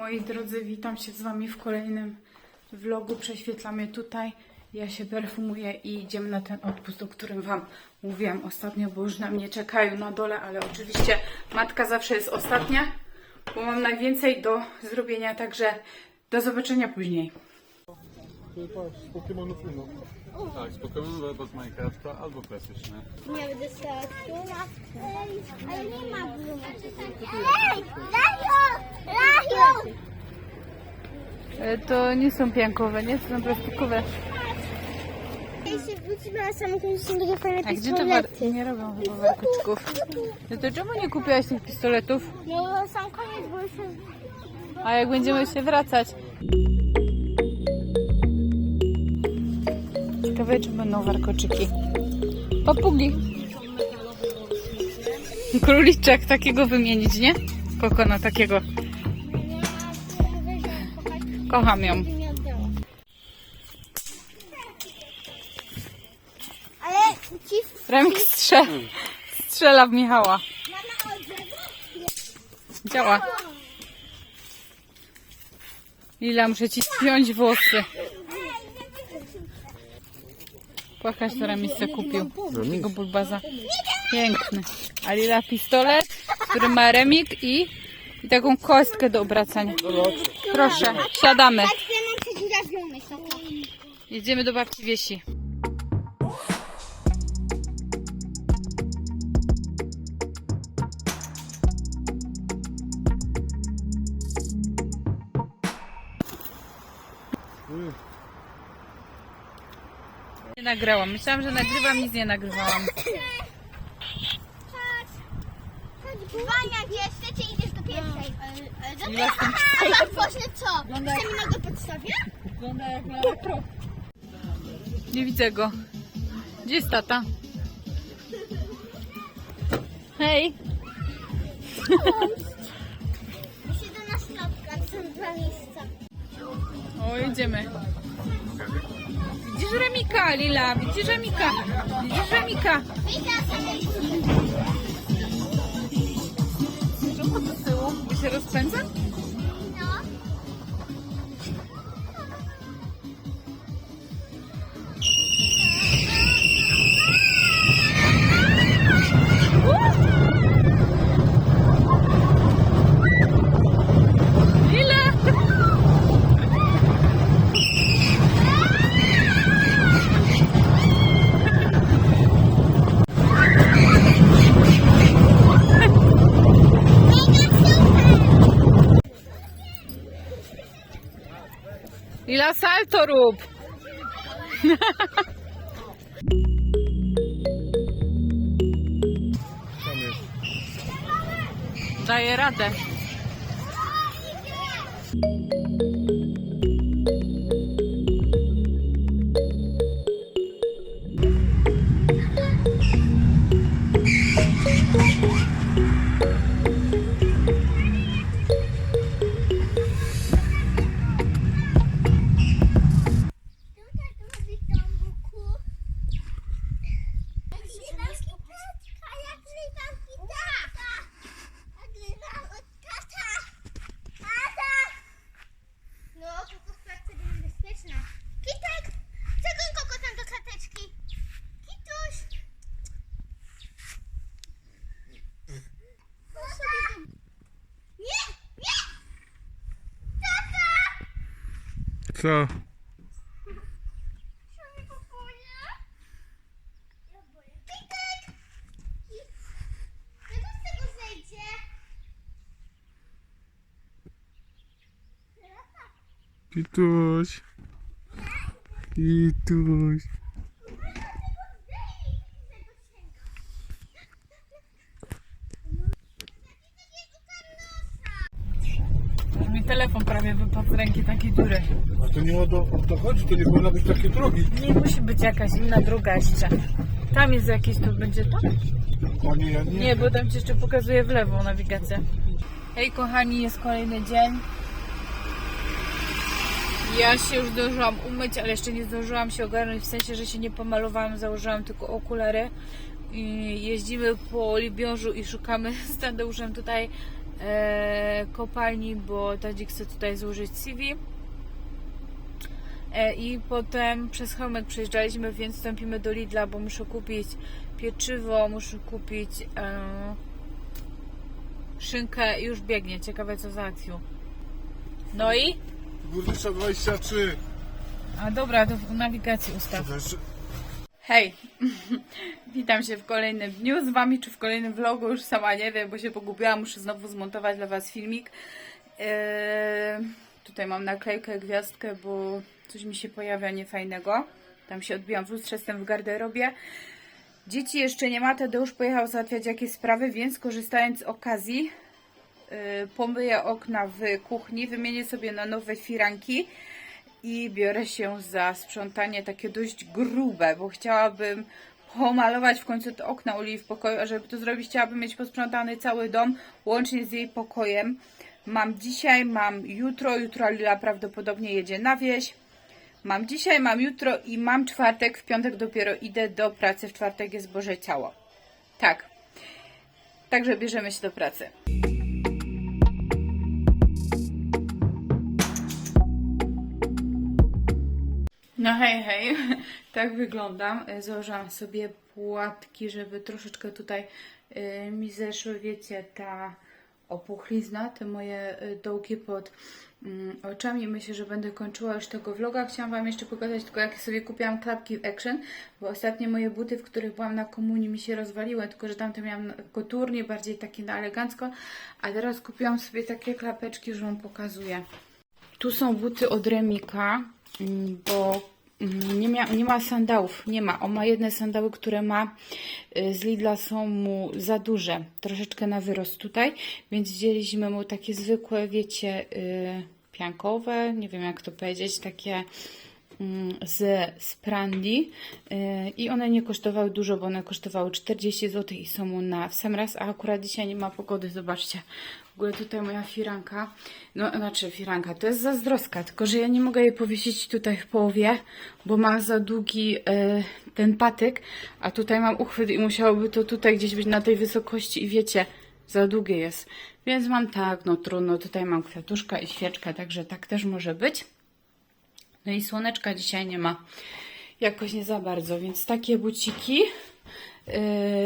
Moi drodzy, witam się z Wami w kolejnym vlogu. Prześwietlamy tutaj. Ja się perfumuję i idziemy na ten odpust, o którym Wam mówiłam ostatnio, bo już na mnie czekają na dole, ale oczywiście matka zawsze jest ostatnia, bo mam najwięcej do zrobienia, także do zobaczenia później. Tak, albo z Minecrafta, albo klasyczne. Nie będę stała. Ej, ale nie ma blumy. Ej, Lajo! Lajo! E, To nie są piankowe, nie? To są plastikowe. Ja się wrócimy na samym końcu są takie fajne A gdzie to war- pistolety. nie robią chyba warkoczków? No to czemu nie kupiłaś tych pistoletów? No sam koniec, bo już jest... A jak będziemy się wracać? Ciekawe, czy będą warkoczyki. Papugi. Króliczek takiego wymienić, nie? Kokona takiego. Kocham ją. Ale ci... Strze strzela w Michała. Działa. Lila, muszę ci spiąć włosy. Płakać to Remis se kupił. Takiego bulbaza. Piękny. A Lila pistolet, który ma remik i, i taką kostkę do obracania. Proszę, siadamy. Tak. Jedziemy do babci Wiesi. Nie nagrałam. Myślałam, że nagrywam, nic nie nagrywałam. Wania, jeszcze czy idziesz do pierwszej? Ile w tym A ja pośle co? Chcemy podstawię? Wygląda jak Lara Croft. Nie widzę go. Gdzie jest tata? Hej. Siedzę na środku, a są dwa miejsca. O, jedziemy. Widzisz Remika, Lila? Widzisz Remika? Widzisz Remika? Czemu do tyłu? Bo się rozpędza? Lila, salto rób! Daję radę. Co? Co mi kupuje? Ja boję. Kitek! Jak on z tego zejdzie? Kituś. Kituś. Już mi telefon prawie wypadł z ręki, takie dziury. A to nie o to, o to chodzi, to nie powinno być takie drogi. Nie musi być jakaś inna droga jeszcze. Tam jest jakieś, to będzie to? O nie, ja nie. Nie, bo tam ci jeszcze pokazuje w lewo nawigację. Hej kochani, jest kolejny dzień. Ja się już zdążyłam umyć, ale jeszcze nie zdążyłam się ogarnąć, w sensie, że się nie pomalowałam, założyłam tylko okulary. I jeździmy po Libiążu i szukamy z Tadeuszem tutaj kopalni, bo Tadzik chce tutaj złożyć CV. E, I potem przez Chełmek przejeżdżaliśmy, więc wstąpimy do Lidla, bo muszę kupić pieczywo, muszę kupić e, szynkę i już biegnie. Ciekawe co za akcją. No i? Górnicza 23. A dobra, to w nawigacji ustaw. Hej, witam się w kolejnym dniu z Wami, czy w kolejnym vlogu, już sama nie wiem, bo się pogubiłam, muszę znowu zmontować dla Was filmik. Eee, tutaj mam naklejkę, gwiazdkę, bo coś mi się pojawia niefajnego. Tam się odbijam w lustrze, jestem w garderobie. Dzieci jeszcze nie ma, Tadeusz pojechał załatwiać jakieś sprawy, więc korzystając z okazji, yy, pomyję okna w kuchni, wymienię sobie na nowe firanki i biorę się za sprzątanie takie dość grube, bo chciałabym pomalować w końcu te okna Uli w pokoju, a żeby to zrobić, chciałabym mieć posprzątany cały dom, łącznie z jej pokojem. Mam dzisiaj, mam jutro, jutro Lila prawdopodobnie jedzie na wieś. Mam dzisiaj, mam jutro i mam czwartek, w piątek dopiero idę do pracy, w czwartek jest Boże Ciało. Tak. Także bierzemy się do pracy. No hej, hej, tak wyglądam. E, Założyłam sobie płatki, żeby troszeczkę tutaj e, mi zeszły, wiecie, ta opuchlizna, te moje e, dołki pod mm, oczami. Myślę, że będę kończyła już tego vloga. Chciałam Wam jeszcze pokazać tylko, jak sobie kupiłam klapki w Action, bo ostatnie moje buty, w których byłam na komunii, mi się rozwaliły, tylko że tamte miałam koturnie, bardziej takie na elegancko, a teraz kupiłam sobie takie klapeczki, już Wam pokazuję. Tu są buty od Remika, mm, bo nie, mia, nie ma sandałów, nie ma. On ma jedne sandały, które ma y, z Lidla są mu za duże, troszeczkę na wyrost tutaj, więc wzięliśmy mu takie zwykłe, wiecie, y, piankowe, nie wiem jak to powiedzieć, takie mm, z Sprandi y, i one nie kosztowały dużo, bo one kosztowały 40 zł i są mu na w sam raz, a akurat dzisiaj nie ma pogody, zobaczcie. Ogóle tutaj moja firanka, no znaczy firanka, to jest zazdroska, tylko że ja nie mogę jej powiesić tutaj w połowie, bo ma za długi y, ten patyk, a tutaj mam uchwyt i musiałoby to tutaj gdzieś być na tej wysokości i wiecie, za długie jest. Więc mam tak, no trudno, tutaj mam kwiatuszka i świeczkę, także tak też może być. No i słoneczka dzisiaj nie ma jakoś nie za bardzo, więc takie buciki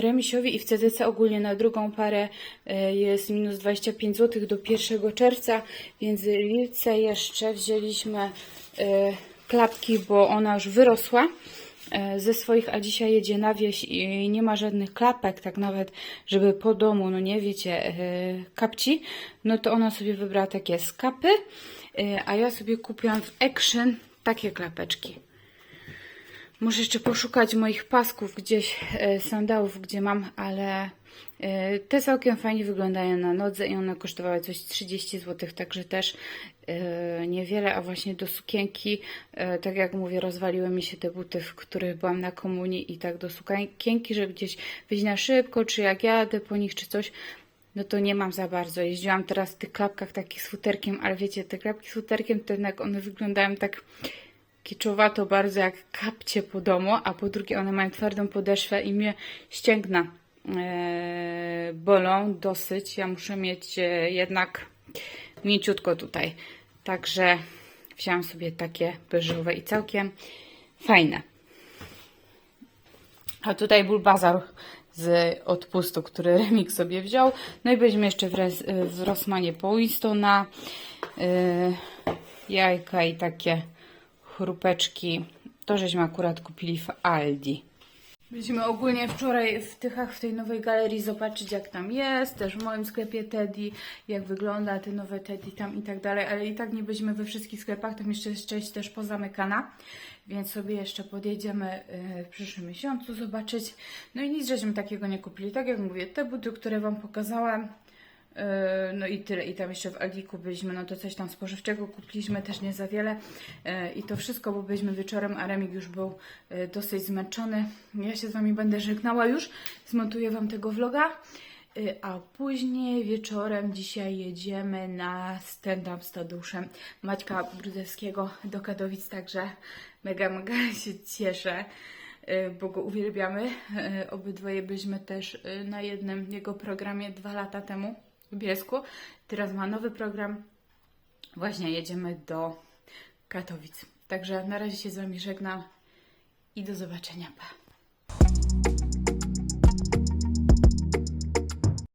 remisiowi i w CDC ogólnie na drugą parę yy, jest minus 25 zł do 1 czerwca, więc Lilce jeszcze wzięliśmy yy, klapki, bo ona już wyrosła ze swoich, a dzisiaj jedzie na wieś i nie ma żadnych klapek, tak nawet, żeby po domu, no nie wiecie, kapci, no to ona sobie wybrała takie skapy, a ja sobie kupiłam w Action takie klapeczki. Muszę jeszcze poszukać moich pasków gdzieś, e, sandałów, gdzie mam, ale e, te całkiem fajnie wyglądają na nodze i one kosztowały coś 30 zł, także też e, niewiele, a właśnie do sukienki, tak jak mówię, rozwaliły mi się te buty, w których byłam na komunii i tak do sukienki, żeby gdzieś wyjść na szybko, czy jak jadę po nich, czy coś, no to nie mam za bardzo. Jeździłam teraz w tych klapkach takich z futerkiem, ale wiecie, te klapki z futerkiem, to jednak one wyglądają tak kiczowato bardzo jak kapcie po domu, a po drugie one mają twardą podeszwę i mnie ścięgna e, bolą dosyć. Ja muszę mieć e, jednak mięciutko tutaj. Także wziąłam sobie takie beżowe i całkiem fajne. A tutaj był bazar z odpustu, który Remik sobie wziął. No i byliśmy jeszcze w, Res, w Rossmanie po Winstona. Yy, jajka i takie chrupeczki. To żeśmy akurat kupili w Aldi. Byliśmy ogólnie wczoraj w Tychach, w tej nowej galerii, zobaczyć jak tam jest, też w moim sklepie Teddy, jak wygląda te nowe Teddy tam i tak dalej, ale i tak nie byliśmy we wszystkich sklepach, tam jeszcze jest część też pozamykana, więc sobie jeszcze podjedziemy y, w przyszłym miesiącu zobaczyć. No i nic żeśmy takiego nie kupili, tak jak mówię, te buty, które Wam pokazałam, No i tyle. I tam jeszcze w Aldiku byliśmy, no to coś tam spożywczego kupiliśmy, też nie za wiele. Yy, I to wszystko, bo byliśmy wieczorem, a Remik już był yy, dosyć zmęczony. Ja się z Wami będę żegnała już. Zmontuję Wam tego vloga. Yy, A później wieczorem dzisiaj jedziemy na stand-up z Tadeuszem Maćka Brudewskiego do Katowic, także mega, mega się cieszę bo go uwielbiamy. Obydwoje byliśmy też na jednym jego programie dwa lata temu w Bielsku. Teraz ma nowy program. Właśnie jedziemy do Katowic. Także na razie się z Wami żegnam i do zobaczenia. Pa.